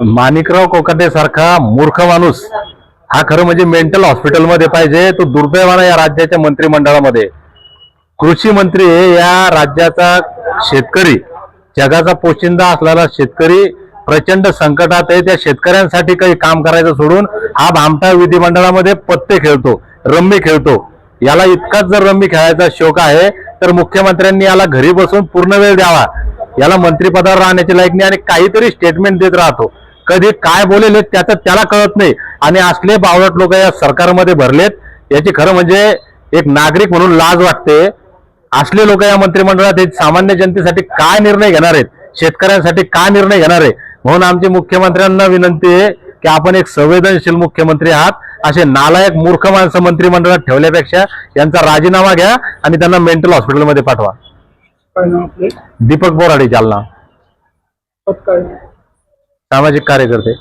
माणिकराव कोकाटे सारखा मूर्ख माणूस. हा खरं म्हणजे मेंटल हॉस्पिटलमध्ये पाहिजे. तो दुर्दैवानं या राज्याच्या मंत्रिमंडळामध्ये. कृषी मंत्री हे या राज्याचा शेतकरी. जगाचा पोशिंदा असलेला शेतकरी. प्रचंड संकटात आहे. त्या शेतकऱ्यांसाठी काही काम करायचं सोडून हा भामटा विधिमंडळामध्ये पत्ते खेळतो रम्मी खेळतो. याला इतकाच जर रम्मी खेळायचा शौक आहे तर मुख्यमंत्र्यांनी याला घरी बसून पूर्ण वेळ द्यावा. याला मंत्रिपदावर राहण्याची लायक नाही आणि काहीतरी स्टेटमेंट देत राहतो. कधी काय बोलेले त्याचं त्याला कळत नाही. आणि असले बावळट लोक या सरकारमध्ये भरलेत याची खरं म्हणजे एक नागरिक म्हणून लाज वाटते. असले लोक या मंत्रिमंडळात सामान्य जनतेसाठी काय निर्णय घेणार आहेत? शेतकऱ्यांसाठी काय निर्णय घेणार आहे म्हणून आमची मुख्यमंत्र्यांना विनंती आहे की आपण एक संवेदनशील मुख्यमंत्री आहात. असे नालायक मूर्ख माणसं मंत्रिमंडळात ठेवल्यापेक्षा यांचा राजीनामा घ्या आणि त्यांना मेंटल हॉस्पिटलमध्ये पाठवा. दीपक बोराडे जालना. सामाजिक कार्यकर्ते.